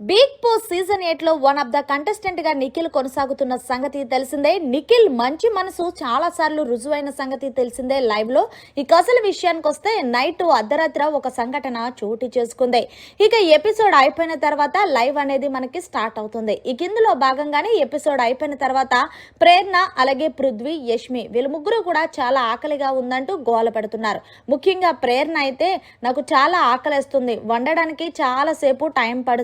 Big boss season ఎయిట్లో one of the కంటెస్టెంట్గా నిఖిల్ కొనసాగుతున్న సంగతి తెలిసిందే. నిఖిల్ మంచి మనసు చాలా సార్లు రుజువైన సంగతి తెలిసిందే లైవ్లో. ఇక అసలు విషయానికి వస్తే నైట్ అర్ధరాత్ర ఒక సంఘటన చోటు చేసుకుంది. ఇక ఎపిసోడ్ అయిపోయిన తర్వాత లైవ్ అనేది మనకి స్టార్ట్ అవుతుంది. ఇక ఇందులో భాగంగానే ఎపిసోడ్ అయిపోయిన తర్వాత ప్రేరణ అలాగే పృథ్వీ యష్మి వీళ్ళ ముగ్గురు కూడా చాలా ఆకలిగా ఉందంటూ గోల పెడుతున్నారు. ముఖ్యంగా ప్రేరణ అయితే నాకు చాలా ఆకలిస్తుంది. వండడానికి చాలా సేపు టైం పడుతుంది.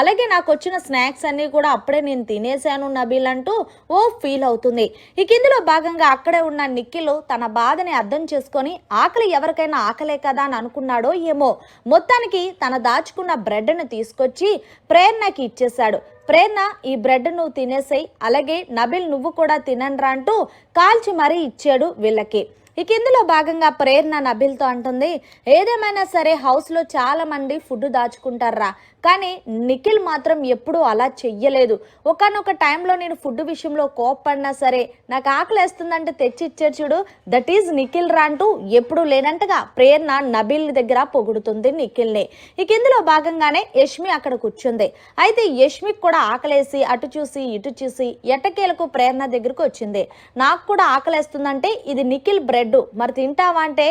అలాగే నాకు వచ్చిన స్నాక్స్ అన్ని కూడా అప్పుడే నేను తినేశాను నబీల్ అంటూ ఓ ఫీల్ అవుతుంది. ఇక ఇందులో భాగంగా అక్కడే ఉన్న నిఖిల్ తన బాధని అర్థం చేసుకొని ఆకలి ఎవరికైనా ఆకలే కదా అని అనుకున్నాడో ఏమో. మొత్తానికి తన దాచుకున్న బ్రెడ్ను తీసుకొచ్చి ప్రేరణకి ఇచ్చేశాడు. ప్రేరణ ఈ బ్రెడ్ నువ్వు తినేసేయి అలాగే నబిల్ నువ్వు కూడా తినండ్రా అంటూ కాల్చి మరీ ఇచ్చాడు వీళ్ళకి. ఇక ఇందులో భాగంగా ప్రేరణ నబిల్తో అంటుంది ఏదేమైనా సరే హౌస్లో చాలా మంది ఫుడ్ దాచుకుంటారా? కానీ నిఖిల్ మాత్రం ఎప్పుడూ అలా చెయ్యలేదు. ఒకనొక టైంలో నేను ఫుడ్ విషయంలో కోప్పడినా సరే నాకు ఆకలి వేస్తుందంటే తెచ్చిచ్చే చూడు దట్ ఈజ్ నిఖిల్ రా అంటూ ఎప్పుడు లేనంటగా ప్రేరణ నబిల్ దగ్గర పొగుడుతుంది నిఖిల్ని. ఇక ఇందులో భాగంగానే యష్మి అక్కడ కూర్చుంది. అయితే యష్మికి కూడా ఆకలేసి అటు చూసి ఇటు చూసి ఎటకేలకు ప్రేరణ దగ్గరకు వచ్చింది. నాకు కూడా ఆకలేస్తుందంటే ఇది నిఖిల్ బ్రెడ్ మరి తింటావా అంటే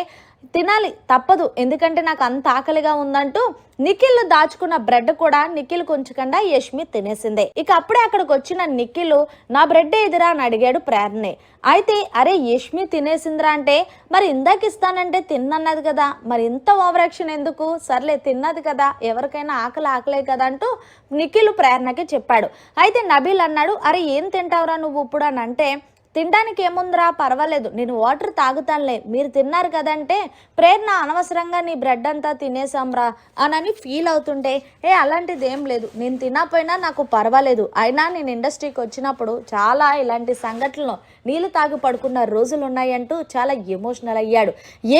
తినాలి తప్పదు. ఎందుకంటే నాకు అంత ఆకలిగా ఉందంటూ నిఖిల్ దాచుకున్న బ్రెడ్ కూడా నిఖిల్ కొంచకుండా యష్మి తినేసిందే. ఇక అప్పుడే అక్కడికి వచ్చిన నిఖిల్ నా బ్రెడ్ ఎదురా అని అడిగాడు ప్రేరణే. అయితే అరే యష్మి తినేసిందిరా అంటే మరి ఇందాక ఇస్తానంటే తిన్నన్నది కదా. మరి ఇంత ఓవరాక్షన్ ఎందుకు? సర్లే తిన్నది కదా. ఎవరికైనా ఆకలి ఆకలే కదా అంటూ నిఖిల్ ప్రేరణకి చెప్పాడు. అయితే నబీల్ అన్నాడు అరే ఏం తింటావురా నువ్వు ఇప్పుడు అని అంటే తినడానికి ఏముందిరా? పర్వాలేదు. నేను వాటర్ తాగుతానులే. మీరు తిన్నారు కదంటే ప్రేరణ అనవసరంగా నీ బ్రెడ్ అంతా తినేసాంరా అనని ఫీల్ అవుతుంటే ఏ అలాంటిది ఏం లేదు. నేను తినకపోయినా నాకు పర్వాలేదు. అయినా నేను ఇండస్ట్రీకి వచ్చినప్పుడు చాలా ఇలాంటి సంఘటనలు నీళ్ళు తాగి పడుకున్న రోజులు ఉన్నాయంటూ చాలా ఎమోషనల్ అయ్యాడు.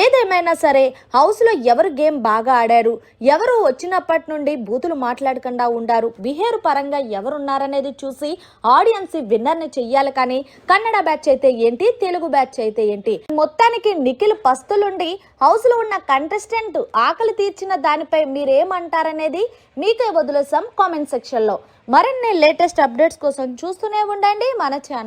ఏదేమైనా సరే హౌస్లో ఎవరు గేమ్ బాగా ఆడారు? ఎవరు వచ్చినప్పటి నుండి బూతులు మాట్లాడకుండా ఉండారు? బిహేవ్ పరంగా ఎవరున్నారనేది చూసి ఆడియన్స్ విన్నర్ని చెయ్యాలి కానీ కన్నడ బ్యాచ్ అయితే ఏంటి? తెలుగు బ్యాచ్ అయితే ఏంటి? మొత్తానికి నిఖిల్ పస్తులుండి హౌస్లో ఉన్న కంటెస్టెంట్ ఆకలి తీర్చిన దానిపై మీరేమంటారనేది మీకే వదిలేసాం కామెంట్ సెక్షన్లో. మరిన్ని లేటెస్ట్ అప్డేట్స్ కోసం చూస్తూనే ఉండండి మన ఛానల్